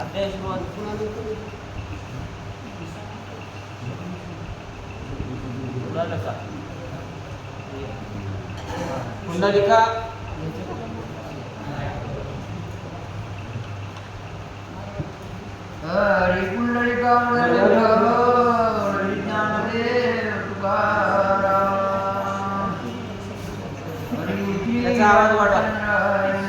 अध्याय सुरुवात कुंडलिका हरी पुंडलिका तुकाराम. आवाज वाटा नारायण.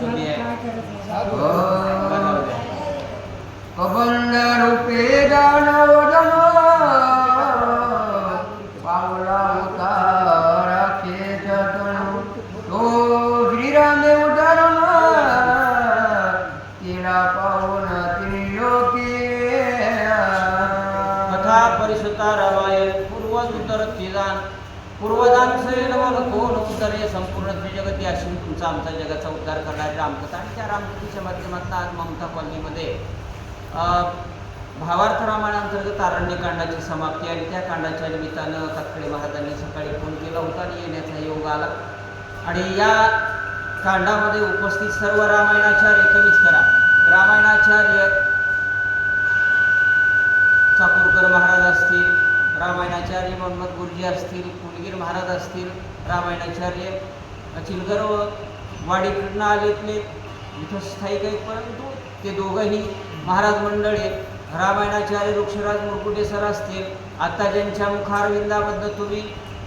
तुम्ही ओम. कबंद रूपे दानवदन पावला उतारा जतन तो श्रीरामे उदाहरण तिला पावन त्रिलोकी कथा परिसुता रामायण पूर्वज उत्तर तिजान पूर्वजान नवल कोण उत्तरे संपूर्ण जगती असून तुमचा आमचा जगाचा उद्धार करणारी रामकथा आणि त्या रामकथेच्या माध्यमातून आज ममता कॉलनीमध्ये अं, भावार्थ रामायणांतर्गत आरण्यकांडाची समाप्ती आणि त्या कांडाच्या निमित्तानं कातकडे महाराजांनी सकाळी फोन केला होता आणि येण्याचा योग आला आणि या कांडामध्ये उपस्थित सर्व रामायणाचार्य कमीच करा. रामायणाचार्य चाकूरकर महाराज असतील रामायणाचार्य मोहम्मद गुरुजी असतील कुलगीर महाराज असतील रामायणाचार्य चिलगर वाडीकडनं आलेतले इथं स्थायिक आहेत परंतु ते दोघंही महाराज मंडळी रामायणाचार्य वृक्षराज मुरकुटे सर असतील आत्ता ज्यांच्या मुखारविंदाबद्दल तुम्ही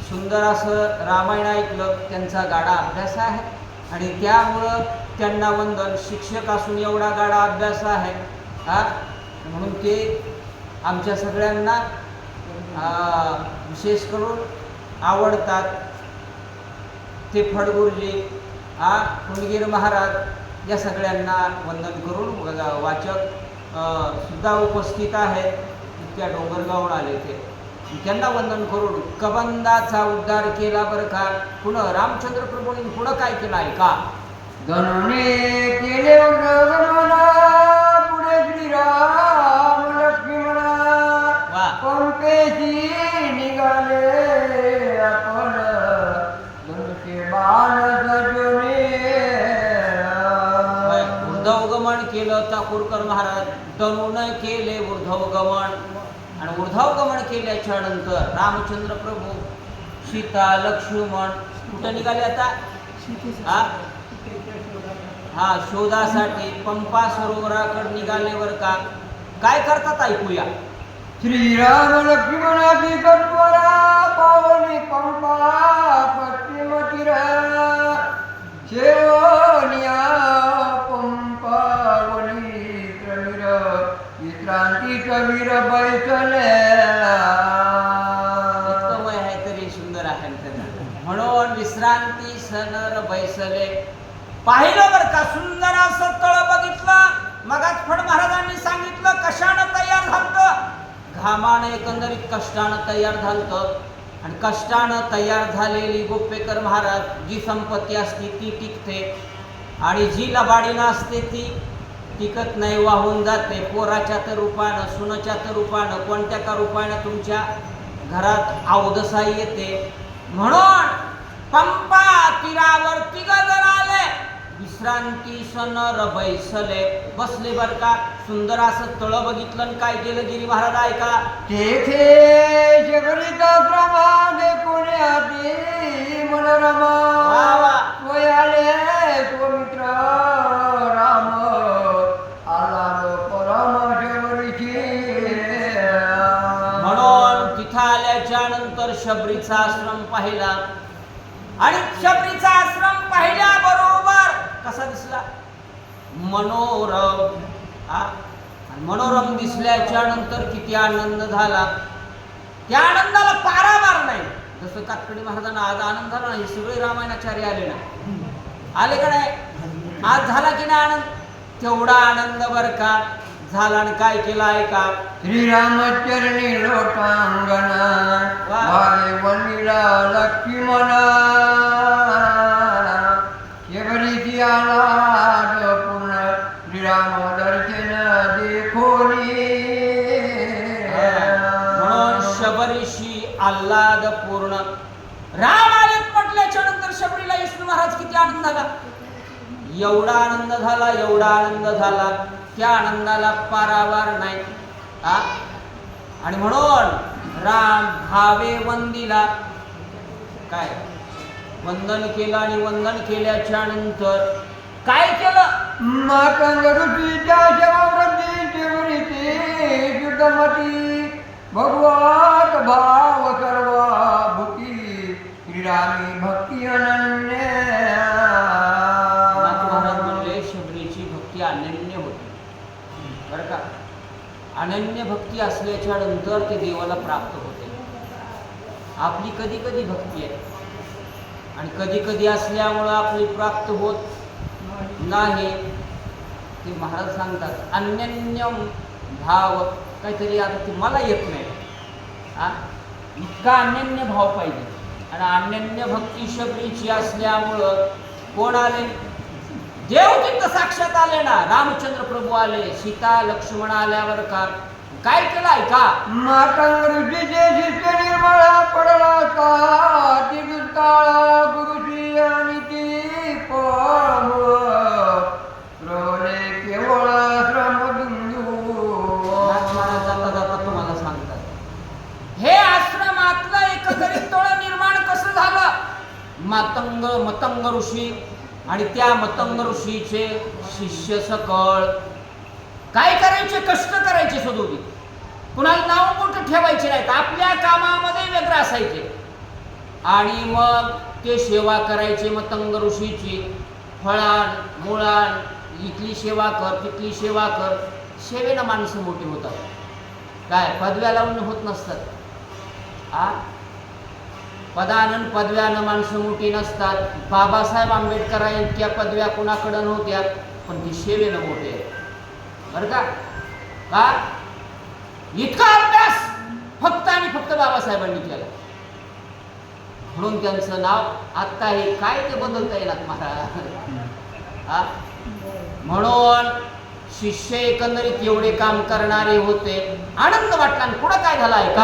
सुंदर असं रामायण ऐकलं त्यांचा गाडा अभ्यास आहे. आणि त्यामुळं त्यांना वंदन. शिक्षक असून एवढा गाडा अभ्यास आहे हा? म्हणून ते आमच्या सगळ्यांना विशेष करून आवडतात. ते फडगुरुजी आ कुंडगीर महाराज या सगळ्यांना वंदन करून वाचक सुद्धा उपस्थित आहेत. इतक्या डोंगरगावून आले ते. त्यांना वंदन करून कबंदाचा उद्धार केला बरं का? पुन्हा रामचंद्र प्रभूंनी पुढं काय केलं आहे का? गणने केले पुढे श्रीराम लक्ष्मणा वा. पंपेशी निघाले आपण धनुष्य बाण ऊर्ध्वगमन केलं चाकूरकर महाराज. तरुण केले ऊर्ध्वगमन आणि ऊर्धावगमन केल्याच्यानंतर रामचंद्र प्रभू सीता लक्ष्मण कुठं निघाले आता? हा? हा शोधासाठी पंपा सरोवराकडे निघाल्यावर का? काय करतात ऐकूया श्रीराम लक्ष्मणाची कटवरा पावनी पंपा पश्चिम तीर शेवनिया क्रांती कवीर बैठले इतकं आहे तरी सुंदर आहे म्हणून विश्रांती सनर बैसले. पाहिलं बरं का सुंदर असं तळ बघितलं. मगाच फड महाराजांनी सांगितलं कशानं तयार झालत? घामानं एकंदरीत कष्टानं तयार झालत. आणि कष्टानं तयार झालेली गोपेकर महाराज जी संपत्ती असते ती टिकते. आणि जी लबाडीनं असते ती टिकत नाही वाहून जाते पोराच्या तर रूपानं सुनाच्या तर रूपानं कोणत्या का रूपानं तुमच्या घरात अवदसाई येते? म्हणून पंपा तीरावर तिघ जण आले. विश्रांती सनर बैसले. बसले बर का? सुंदर असं तळ बघितलं काय केलं गिरी महाराज ऐका. तेथे जगरिता क्रमाने कोणी आधी मनोरमा. वा वा. स्वयाले स्वमित्र राम. त्यानंतर शबरीचा आश्रम पाहिला. आणि शबरीचा आश्रम पाहिल्या बरोबर कसा दिसला? मनोरम. मनोरम दिसल्याच्या नंतर किती आनंद झाला? त्या आनंदाला पारावार नाही. जसं कातकडी महाराजांना आज आनंद झाला नाही हे सगळे रामायणाचार्य आले ना. आले का नाही? आज झाला की नाही आनंद? तेवढा आनंद बर का? झाला आणि काय केलं आहे का? श्रीरामचरणी लोटांगण वा. वारे वनिला लक्ष्मणा शेवरीची आलाद पूर्ण श्रीराम दर्शन देखोनी हा. आल्हाद पूर्ण. राम आलेत म्हटल्याच्या नंतर शबरीला विष्णू महाराज किती आनंद झाला? एवढा आनंद झाला एवढा आनंद झाला. त्या आनंदाला पारावार नाही. हा? आणि म्हणून राम भावे वंदिला. काय? वंदन केलं आणि वंदन केल्याच्यानंतर काय केलं? मातंग ऋषीच्या शवव्रती चिवरीची जुटमती भगवत भाव सर्वा भूती श्रीरामी भक्ती अनन्य. बरं का अनन्य भक्ती असल्याच्या नंतर ते देवाला प्राप्त होते. आपली कधी कधी भक्ती आहे. आणि कधी कधी असल्यामुळं आपली प्राप्त होत नाही. ते महाराज सांगतात अनन्यम भाव. काहीतरी आता ते मला येत नाही. हा? इतका अनन्य भाव पाहिजे. आणि अनन्य भक्ती शबरीची असल्यामुळं कोण आले देव तिथं साक्षात आले ना रामचंद्र प्रभू आले सीता लक्ष्मण आल्यावर का? काय केलं ऐका मातंग ऋषीचे शिष्य निर्मळा पडला का ती दुष्काळ गुरुची आणि ती प्रवले केवळ जाता जाता तुम्हाला सांगतात. हे आश्रमातलं एकत्रित तोळ निर्माण कसं झालं? मातंग मतंग ऋषी आणि त्या मतंग ऋषीचे शिष्य सकळ काय करायचे? कष्ट करायचे सदोगी कुणाला नाव मोठं ठेवायचे नाहीत. आपल्या कामामध्ये व्यग्र असायचे. आणि मग ते सेवा करायचे मतंग ऋषीची. फळान मुळान इथली सेवा कर तिथली सेवा कर. सेवेनं माणसं मोठी होतात. काय? पदव्या लावून होत नसतात. आ? पदानं पदव्यानं माणसं मोठी नसतात. बाबासाहेब आंबेडकर इतक्या पदव्या कुणाकडं नव्हत्या? पण ती सेवेनं मोठे आहेत. बरं का? का? इतका अभ्यास फक्त आणि फक्त बाबासाहेबांनी केला. म्हणून त्यांचं नाव आत्ता हे काय ते बदलता येणार महाराज हा? म्हणून शिष्य एकंदरीत एवढे काम करणारे होते. आनंद वाटला. आणि पुढं काय झालं आहे का?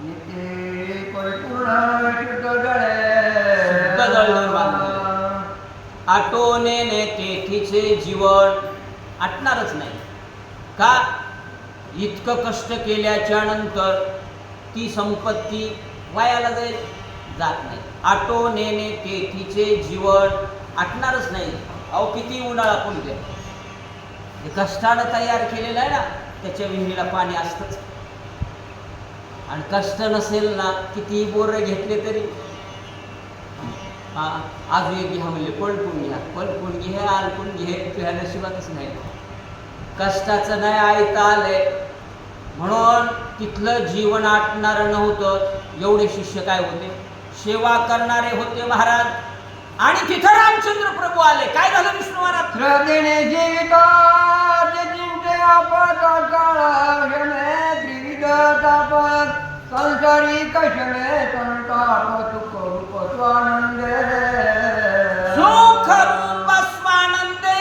बिंदू पडता जाणं झाली. जीवन आटोने तेथीचे जीवन आटणारच नाही. का? इतकं कष्ट केल्याच्यानंतर ती संपत्ती वायाला जाईल? जात नाही. आटो ने तेथीचे जीवन आटणारच नाही. अहो किती उन्हाळा पण जे कष्टानं तयार केलेलं आहे ना त्याच्या विहिरीला पाणी असतंच. आणि कष्ट नसेल ना किती बोर घेतले तरी. हा आज एक घ्या म्हणजे पलटून घ्या. पलटून घे आलपून घे तुझ्या नशिबातच नाही. कष्टाचं नाही ऐकता आलंय. म्हणून तिथलं जीवन आटणारं नव्हतं एवढे शिष्य काय होते? सेवा करणारे होते महाराज. आणि तिथं रामचंद्र प्रभू आले. काय झालं विष्णू महाराज? श्रद्धेने जीविता चिंते आपत काळ क्षमे त्रिविध तापत. संसारी कशमे संताप सुख रूप स्वानंदे. सुख रूप स्वानंदे.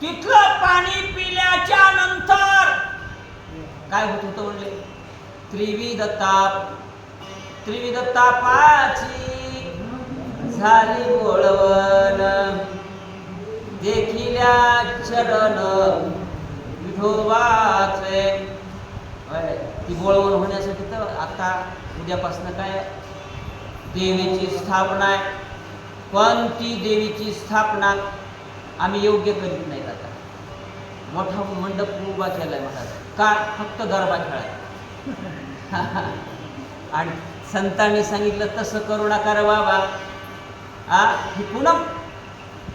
तिथलं पाणी पिल्याच्या नंतर काय होत होतं म्हणजे? त्रिविध ताप. त्रिविध तापाची झाली बोळवण देखिल्या चरण विठोबाचे. ती गोळवण होण्यासाठी तर आता उद्यापासून काय? देवीची स्थापना आहे. पण ती देवीची स्थापना? आम्ही योग्य करीत नाहीत आता. मोठा मंडप उभा केला आहे महाराज. का? फक्त गरबा खेळाय आणि संतांनी सांगितलं तसं करू नका रे बाबा. ही पुन्हा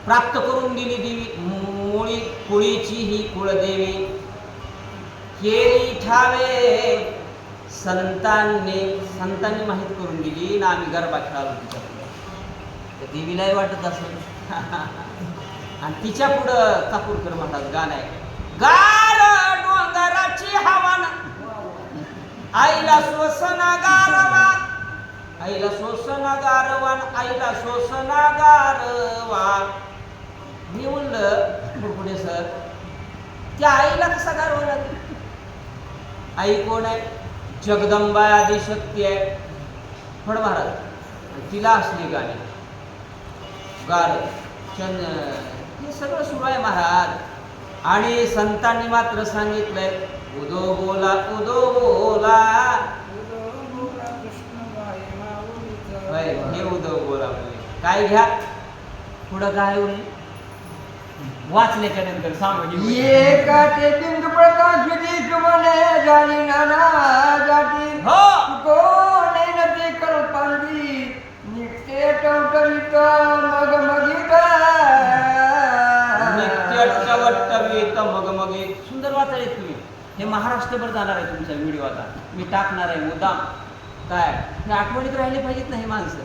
प्राप्त करून दिली देवी. मुळी कुळीची ही कुळदेवी. केली ठावे. संतांनी संतांनी माहीत करून दिली. ना आम्ही गरबा खेळालो तिच्या पुढे त्या देवीलाही वाटत असेल. आणि तिच्या पुढं कापूरकर म्हणतात गाणं आहे गार डोंगराची हवान. आईला स्वसना गारवा आईला सोसना गारवान आईला सोसना गारवा मी म्हणलं बुडबुडे सर त्या आईला कसा गारवा लागेल? आई कोण आहे? जगदंबा आदिशक्ती आहे. फड महाराज तिला असली गाणी. गार चंद हे सगळं सुरू आहे महाराज. आणि संतांनी मात्र सांगितलंय उदो बोला उदो बोला होय, हे उदो बोला म्हणजे काय घ्या? पुढं काय होईल वाचल्याच्या नंतर सामाजिक एकाचे बिंदू प्रकाश दीप म्हणे जाणी नाना जाती. हो! कोण ते कल्पांदी नित्य टवटवीत मग मगित. नित्य टवटवीत मग मग सुंदर वाचायला तुम्ही. हे महाराष्ट्रभर जाणार आहे तुमचा व्हिडिओ आता. मी टाकणार आहे मुद्दाम. काय? हे आठवणीत राहिले पाहिजेत ना हे माणसं.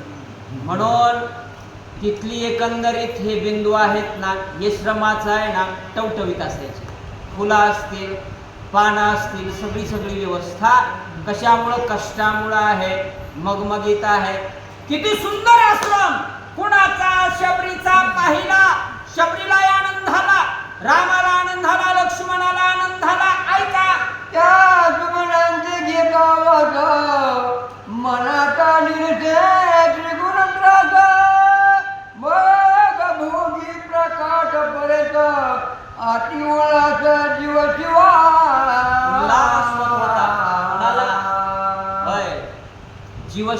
म्हणून तिथली एकंदरीत हे बिंदू आहेत ना हे श्रमाचं आहे ना टवटवीत असायचे फुलं असतील पानं असतील सगळी सगळी व्यवस्था कशामुळं कष्टामुळं आहे मगमगीत आहे. किती सुंदर आश्रम! कुणाचा शबरीचा पाहिला? शबरीला आनंद झाला. रामाला आनंद झाला लक्ष्मणाला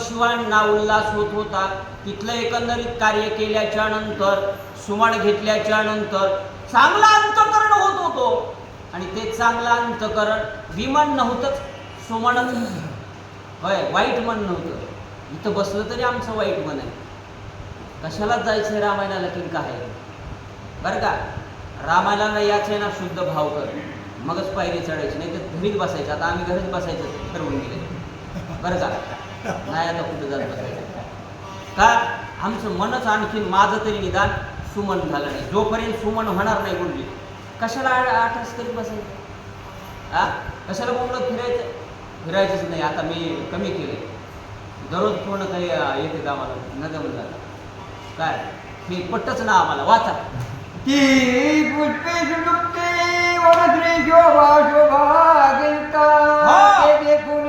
शिवांना उल्हास होत होता. तिथलं एकंदरीत कार्य केल्याच्यानंतर सुमण घेतल्याच्या नंतर चांगलं अंतकरण होत होतो. आणि ते चांगलं अंतकरण विमान नव्हतंच सुमन होय वाईट मन नव्हतं. इथं बसलं तरी आमचं वाईट मन आहे. कशालाच जायचंय रामायणाला की काय? बरं का? रामायणाला याचं आहे ना शुद्ध भाव कर. मगच पायरी चढायची नाही तर घरीच बसायचं. आता आम्ही घरीच बसायचं ठरवून गेले. बरं का? नाही आता कुठं जात बसायचं का? आमचं मनच आणखीन माझं तरी निदान सुमन झालं नाही. जोपर्यंत सुमन होणार नाही गुरुजी कशाला आठ तरी बसायचं? हा कशाला बोंबलं फिरायचं? फिरायचंच नाही. आता मी कमी केले दररोज पूर्ण काही येते आम्हाला न जमलं काय? हे पट्टच ना आम्हाला. वाचा. पुष्पे वनश्री शोभा शोभा देखून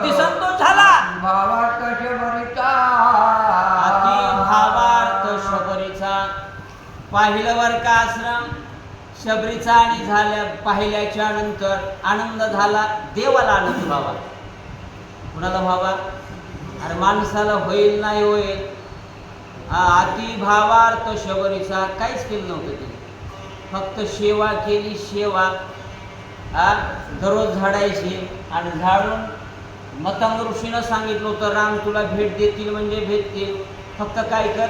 किती संतोष झाला. भावात शबरिता अति भावार्थ शबरीचा. पाहिलं वर का आश्रम? शबरीचा आणि झाल्या पाहिल्याच्या नंतर आनंद झाला. देवाला आनंद व्हावा. कुणाला व्हावा? अरे माणसाला होईल नाही होईल. हा, अति भावार्थ शबरीचा काहीच केलं नव्हतं तिने. फक्त सेवा केली सेवा. दररोज झाडायची आणि झाडून मतंग ऋषीनं सांगितलं होतं राम तुला भेट देतील म्हणजे भेटतील फक्त काय कर?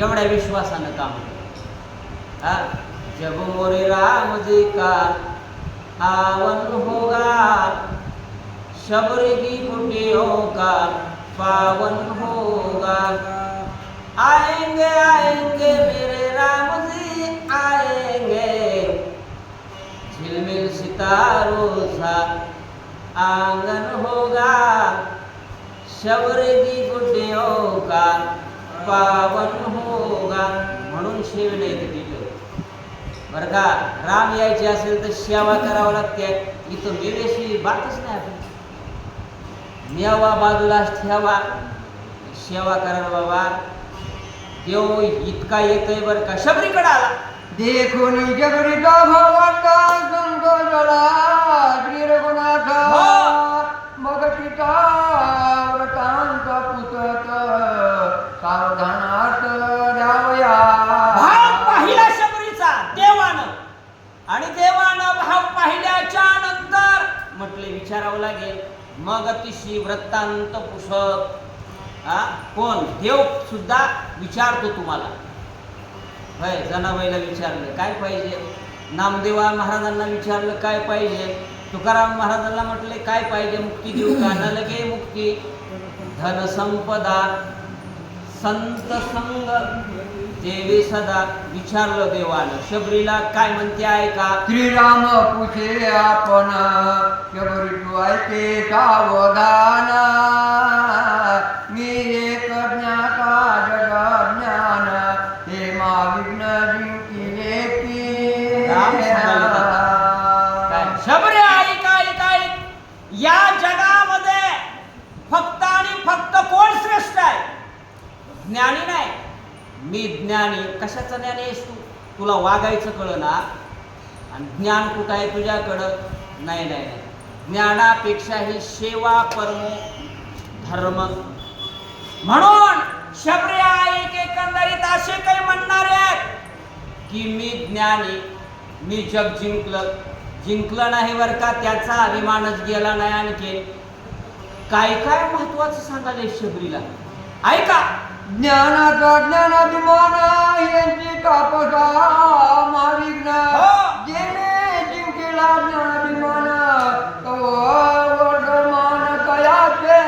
एवढ्या विश्वासानं काम कर. हा? जब मोरे राम जे का आवन होगा शबरी की बुटियों का पावन होगा. आएंगे आएंगे मेरे राम जी आएंगे. झिलमिल सितारों सा आंगन होगा शबर की गुड्डियों का पावन होगा म्हणून शिव नाही दिलं बरं का? राम यायचे असेल तर सेवा करावं लागते. इथं वेगळी बातच नाही आपली. मेवा बाजूलाच ठेवा. सेवा करा बाबा. देव इतका येतोय बरं का? शबरीकडे आला. देखून जगरी भगवान का संतोषला दत्तांत वृत्तांत हा? कोण? देव सुद्धा विचारतो तुम्हाला. होय जनाबाईला विचारलं काय पाहिजे? नामदेवा महाराजांना विचारलं काय पाहिजे? तुकाराम महाराजांना म्हटले काय पाहिजे? मुक्ती देऊ का? न लगे मुक्ती. धन संपदा. संत संग तेवीस हजार विचारलं देवानं. शबरीला काय म्हणते आहे का? श्रीराम पुछे आपण शबरी तू ऐके सावधान मी एक ज्ञाता जगा ज्ञान हे मा विघ्न शबरी ऐक ऐक ऐक या जगामध्ये फक्त आणि फक्त कोण श्रेष्ठ आहे? ज्ञानी नाही. मी ज्ञानी कशाचं ज्ञान आहेस तू? तुला वागायचं कळना आणि ज्ञान कुठं आहे तुझ्याकडं? नाही नाही नाही. ज्ञानापेक्षा ही सेवा परमो धर्म. म्हणून शबर्या एक एकंदरीत असे काही म्हणणारे आहेत की मी ज्ञानी मी जग जिंकलं. जिंकलं नाही बरं का त्याचा अभिमानच गेला नाही आणखी काय काय महत्वाचं सांगाले शबरीला? ऐका ज्ञानाचा ज्ञानाभिमान यांची कापसा माविघ्न हो. जेणे जिंकेला ज्ञानाभिमान तो वर्धमान कयाचे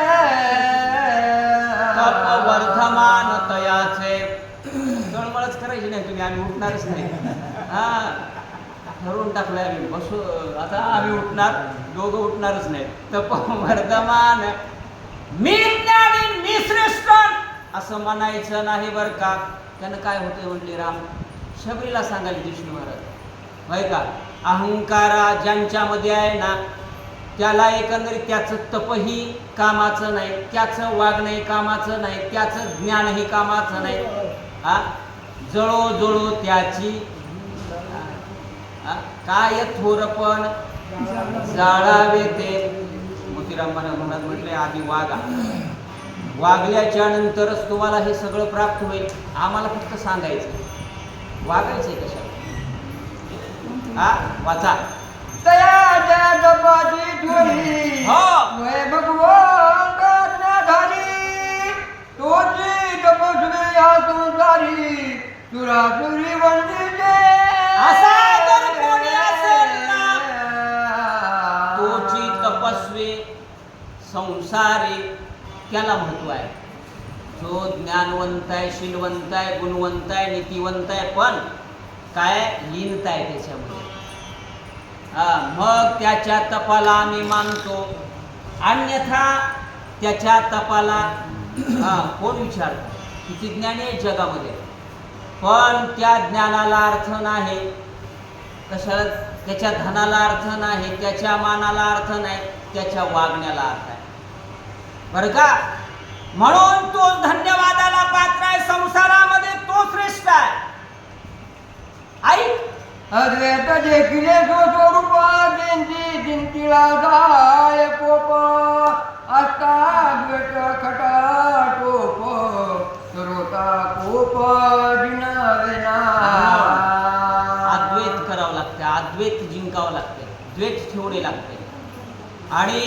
तप वर्धमान तयाचे तळमळच करायची नाही तुम्ही आम्ही उठणारच नाही हा ठरवून टाकलंय आम्ही बसू आता आम्ही उठणार दोघं उठणारच नाही तप वर्धमान मी ज्ञानी मी श्रेष्ठ असं म्हणायचं नाही बरं का. त्यानं काय होते म्हणले राम? शबरीला सांगायला विष्णू महाराज होय का? अहंकारा ज्यांच्यामध्ये आहे ना त्याला एकंदरीत त्याचं तपही कामाचं नाही त्याचं वागणंही कामाचं नाही त्याचं ज्ञानही कामाचं नाही. हा? जळो त्याची. काय थोरपण जाळावे ते. मोतीराम म्हणत म्हटले आधी वागा. वागल्याच्या नंतरच तुम्हाला हे सगळं प्राप्त होईल. आम्हाला फक्त सांगायचं. वागायचंय कशाला? हा? वाचा. हो. तपस्वी संसारी वाक्याला महत्त्व त्याला आहे. जो ज्ञानवंत आहे शीलवंत आहे गुणवंत आहे नीतिवंत आहे पण काय लीनता आहे त्याच्यामध्ये? हा मग त्याच्या तपाला आम्ही मानतो. अन्यथा त्याच्या तपाला हा कोण विचारतो? किती ज्ञान आहे जगामध्ये. पण त्या ज्ञानाला अर्थ नाही. कशाला? त्याच्या धनाला अर्थ नाही त्याच्या मानाला अर्थ नाही त्याच्या वागण्याला अर्थ आहे. बरं का? म्हणून तो धन्यवादाला पात्र आहे संसारामध्ये तो श्रेष्ठ आहे. ऐक अद्वैत देखिले स्वस्वरूप त्यांची चिंतिला जाय कोप अस्ताद्वैत खटा टोप. सर्वता कोप दिनवेना अद्वैत करावं लागते अद्वैत जिंकावं लागते द्वैत ठेवणे लागते. आणि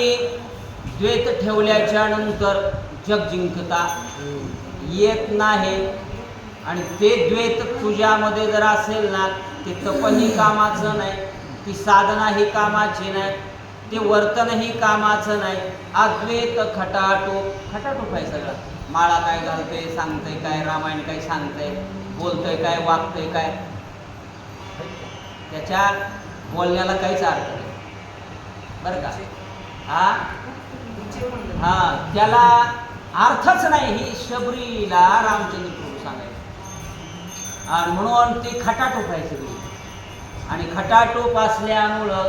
द्वैत ठेवल्याच्या नंतर जग जिंकता येत नाही. आणि ते द्वैत तुझ्यामध्ये जर असेल ना ते तपही कामाचं नाही ती साधनाही कामाची नाही ते वर्तनही कामाचं नाही. अद्वैत खटाटोप खटाटोप आहे सगळं? माळा काय घालते सांगतंय काय रामायण काय सांगतंय बोलतंय काय वागतंय काय? त्याच्या बोलण्याला काहीच अर्थ नाही. बरं का? हा? हा त्याला अर्थच नाही ही शबरीला रामचंद्र प्रभू सांगायचे. आणि म्हणून ती खटाटोप आहे सगळी. आणि खटाटोप असल्यामुळं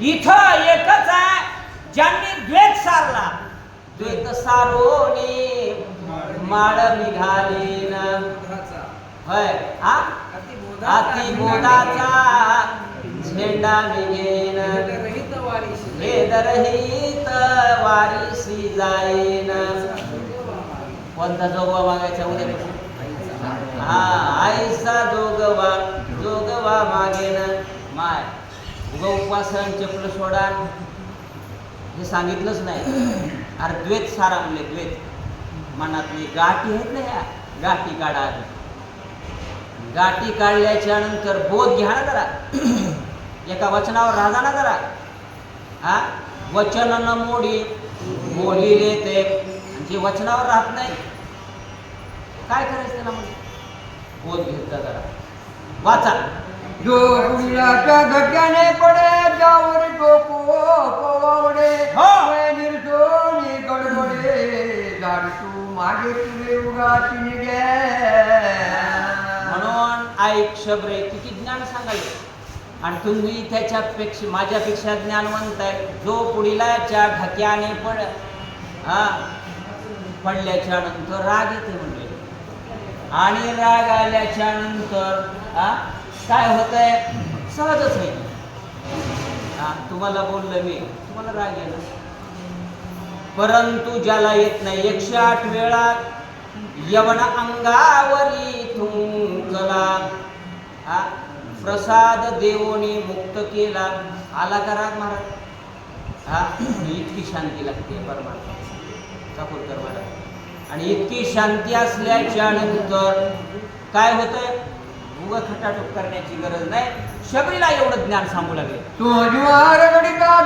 इथं एकच आहे ज्यांनी द्वेष सारला. द्वेत सारोने माळ निघाली होय हा अति बोधाचा झेंडा निघेन. वेदरहित वारीसी जाईन कोणता जोगवा मागायचा उद्या? हा आईचा जोगवा जोगवा मागेन. माय उगा उपासन चपल सोडा. हे सांगितलंच नाही. अरे द्वेत सारा म्हणले द्वेत मनातली गाठी आहेत ना ह्या? गाठी काढा गाठी काढल्याच्या नंतर बोध घ्या ना जरा. एका वचनावर राहा ना जरा. हा? वचन न मोडी बोलिले ते जे वचनावर राहत नाही. काय करायचं त्याला म्हणजे? बोध घेत जा जरा. वाचा. जो कुणाच्या धक्क्याने पडे त्यावर टोको पवावडे हो. निर्सोनी गडबडे. झाड तू मागे तुले उगाची निघे. म्हणून ऐक शबरे किती ज्ञान सांगायचे? आणि तुम्ही त्याच्यापेक्षा माझ्यापेक्षा ज्ञानवंत आहे. जो पुढीलाच्या ढक्याने पड हा पडल्याच्या नंतर राग येते म्हणजे. आणि राग आल्याच्यानंतर हा काय होत आहे सहजच आहे हा तुम्हाला बोललं मी तुम्हाला राग येणार. परंतु ज्याला येत नाही एकशे आठ वेळा यवन अंगावरी थुंकला. हा प्रसाद देवोनी मुक्त केला. आला का राग महाराज? हा इतकी शांती लागते परमात्मा चाकूरकर महाराज. आणि इतकी शांती असल्याच्या नंतर काय होतंय? उग खटाटोप करण्याची गरज नाही. शबरीला एवढं ज्ञान सांगू लागले. तो ज्वार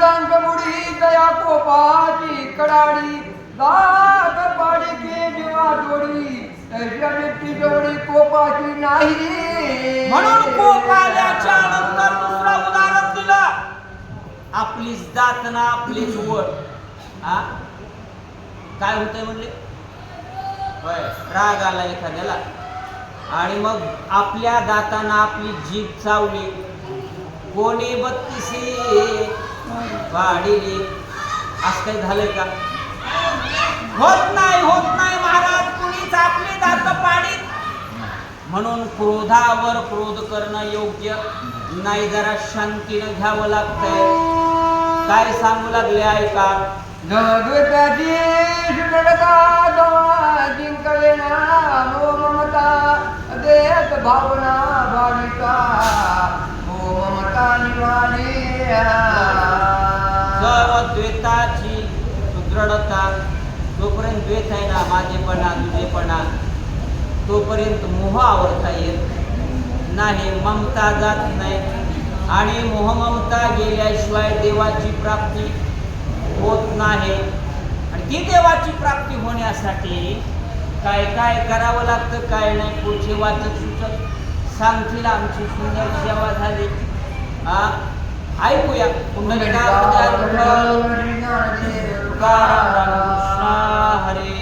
दांत मुडी दया कोपाची कडाडी. दात पाडी के जीवा जोडी. ऐशा व्यक्ती जोडी कोपाची नाही. म्हणून कोप आल्याच्यानंतर दुसरा उदाहरण दिलं आपलीच दात ना आपलीच वड हा? काय होतंय म्हणले? होय. राग आला एखाद्याला. आणि मग आपल्या दाताना आपली जीभ चावली. कोणी बत्तीसी वाढिली. असं काही झालंय का? होत नाही होत नाही महाराज. कुणीच आपली दात पाडीत म्हणून क्रोधावर क्रोध करणं योग्य. नाही जरा शांतीनं घ्यावं लागतंय. काय सांगू लागले ऐका जिंकले ना मो ममता देत भावना भाविका ममता द्वेताची सुदृढता तोपर्यंत द्वेत आहे ना माझेपणा तुझेपणा तोपर्यंत मोह आवडता येत नाही ममता जात नाही. आणि मोह ममता गेल्याशिवाय देवाची प्राप्ती होत नाही. आणि ती देवाची प्राप्ती होण्यासाठी काय काय करावं लागतं काय नाही पुढचे वाचक सूचक सांगतील आमची सुंदर सेवा झाली. हा ऐकूया. पुंडलिका तुकाराम रामकृष्ण हरे